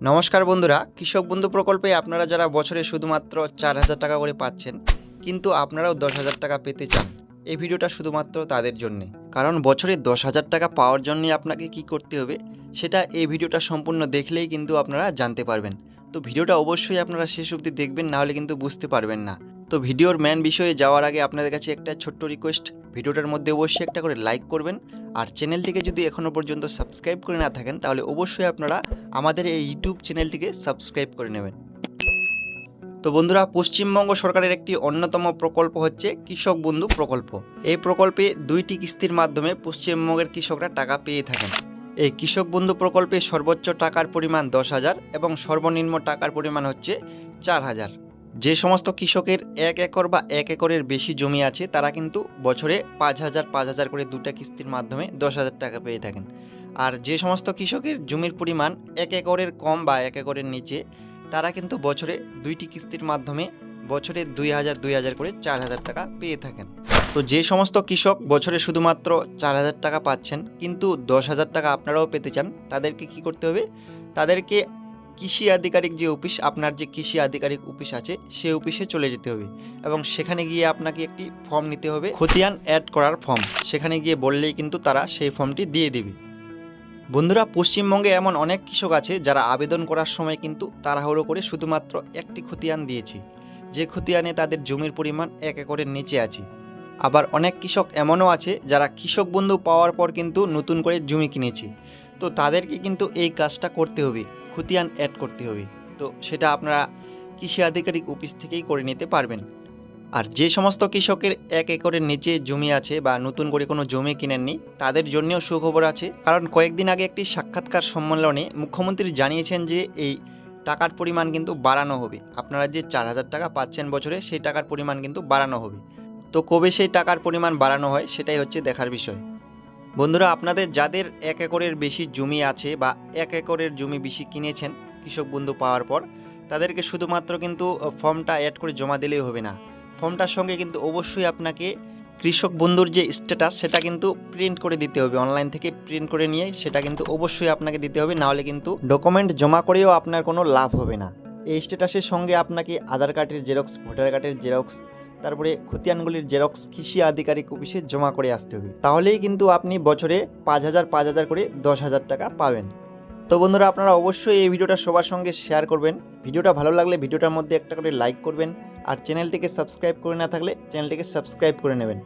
নমস্কার বন্ধুরা, কৃষক বন্ধু প্রকল্পে আপনারা যারা বছরে শুধুমাত্র চার হাজার টাকা করে পাচ্ছেন, কিন্তু আপনারাও দশ হাজার টাকা পেতে চান, এই ভিডিওটা শুধুমাত্র তাদের জন্যে। কারণ বছরে দশ হাজার টাকা পাওয়ার জন্য আপনাকে কি করতে হবে, সেটা এই ভিডিওটা সম্পূর্ণ দেখলেই কিন্তু আপনারা জানতে পারবেন। তো ভিডিওটা অবশ্যই আপনারা শেষ অবধি দেখবেন নাহলে কিন্তু বুঝতে পারবেন না। তো ভিডিওর ম্যান বিষয়ে যাওয়ার আগে আপনাদের কাছে একটা ছোট্ট রিকোয়েস্ট ভিডিওটার মধ্যে অবশ্যই একটা করে লাইক করবেন। আর চ্যানেলটিকে যদি এখনও পর্যন্ত সাবস্ক্রাইব করে না থাকেন, তাহলে অবশ্যই আপনারা আমাদের এই ইউটিউব চ্যানেলটিকে সাবস্ক্রাইব করে নেবেন। তো বন্ধুরা, পশ্চিমবঙ্গ সরকারের একটি অন্যতম প্রকল্প হচ্ছে কৃষক বন্ধু প্রকল্প। এই প্রকল্পে দুইটি কিস্তির মাধ্যমে পশ্চিমবঙ্গের কৃষকরা টাকা পেয়ে থাকেন। এই কৃষক বন্ধু প্রকল্পে সর্বোচ্চ টাকার পরিমাণ দশ হাজার এবং সর্বনিম্ন টাকার পরিমাণ হচ্ছে চার হাজার। যে সমস্ত কৃষকের এক একর বা এক একরের বেশি জমি আছে, তারা কিন্তু বছরে পাঁচ হাজার পাঁচ হাজার করে দুটা কিস্তির মাধ্যমে দশ হাজার টাকা পেয়ে থাকেন। আর যে সমস্ত কৃষকের জমির পরিমাণ এক একরের কম বা এক একরের নিচে, তারা কিন্তু বছরে দুইটি কিস্তির মাধ্যমে বছরে দুই হাজার দুই হাজার করে চার হাজার টাকা পেয়ে থাকেন। তো যে সমস্ত কৃষক বছরে শুধুমাত্র চার হাজার টাকা পাচ্ছেন, কিন্তু দশ হাজার টাকা আপনারাও পেতে চান, তাদেরকে কি করতে হবে? তাদেরকে কৃষি আধিকারিক যে অফিস, আপনার যে কৃষি আধিকারিক অফিস আছে, সেই অফিসে চলে যেতে হবে। এবং সেখানে গিয়ে আপনাকে একটি ফর্ম নিতে হবে, খতিয়ান অ্যাড করার ফর্ম। সেখানে গিয়ে বললেই কিন্তু তারা সেই ফর্মটি দিয়ে দেবে। বন্ধুরা, পশ্চিমবঙ্গে এমন অনেক কৃষক আছে, যারা আবেদন করার সময় কিন্তু তাড়াহুড়ো করে শুধুমাত্র একটি খতিয়ান দিয়েছে। যে খতিয়ানে তাদের জমির পরিমাণ এক একরের নিচে আছে। আবার অনেক কৃষক এমনও আছে, যারা কৃষক বন্ধু পাওয়ার পর কিন্তু নতুন করে জমি কিনেছে। তো তাদেরকে কিন্তু এই কাজটা করতে হবে। খতিয়ান অ্যাড করতে হবে। তো সেটা আপনারা কৃষি আধিকারিক অফিস থেকেই করে নিতে পারবেন। আর যে সমস্ত কৃষকের এক একরের নিচে জমি আছে বা নতুন করে কোনো জমি কিনেননি, তাদের জন্যও সুখবর আছে। কারণ কয়েকদিন আগে একটি সাক্ষাৎকার সম্মেলনে মুখ্যমন্ত্রী জানিয়েছেন যে এই টাকার পরিমাণ কিন্তু বাড়ানো হবে। আপনারা যে চার হাজার টাকা পাচ্ছেন বছরে, সেই টাকার পরিমাণ কিন্তু বাড়ানো হবে। তো কবে সেই টাকার পরিমাণ বাড়ানো হয়, সেটাই হচ্ছে দেখার বিষয়। বন্ধুরা, আপনাদের যাদের এক একরের বেশি জমি আছে বা এক একরের জমি বেশি কিনেছেন কৃষক বন্ধু পাওয়ার পর, তাদেরকে শুধুমাত্র কিন্তু ফর্মটা অ্যাড করে জমা দিলেই হবে না। ফর্মটার সঙ্গে কিন্তু অবশ্যই আপনাকে কৃষক বন্ধুর যে স্ট্যাটাস সেটা কিন্তু প্রিন্ট করে দিতে হবে। অনলাইন থেকে প্রিন্ট করে নিয়ে সেটা কিন্তু অবশ্যই আপনাকে দিতে হবে, নাহলে কিন্তু ডকুমেন্ট জমা করেও আপনার কোনো লাভ হবে না। এই স্ট্যাটাসের সঙ্গে আপনাকে আধার কার্ডের জেরক্স ভোটার কার্ডের জেরক্স তারপরে খতিয়ানগুলির জেরক্স কৃষি আধিকারিক অফিসে জমা করে আসতে হবে। তাহলেই কিন্তু আপনি বছরে পাঁচ হাজার পাঁচ হাজার করে দশ হাজার টাকা পাবেন। তো বন্ধুরা, আপনারা অবশ্যই এই ভিডিওটা সবার সঙ্গে শেয়ার করবেন। ভিডিওটা ভালো লাগলে ভিডিওটার মধ্যে একটা করে লাইক করবেন। আর চ্যানেলটিকে সাবস্ক্রাইব করে না থাকলে চ্যানেলটিকে সাবস্ক্রাইব করে নেবেন।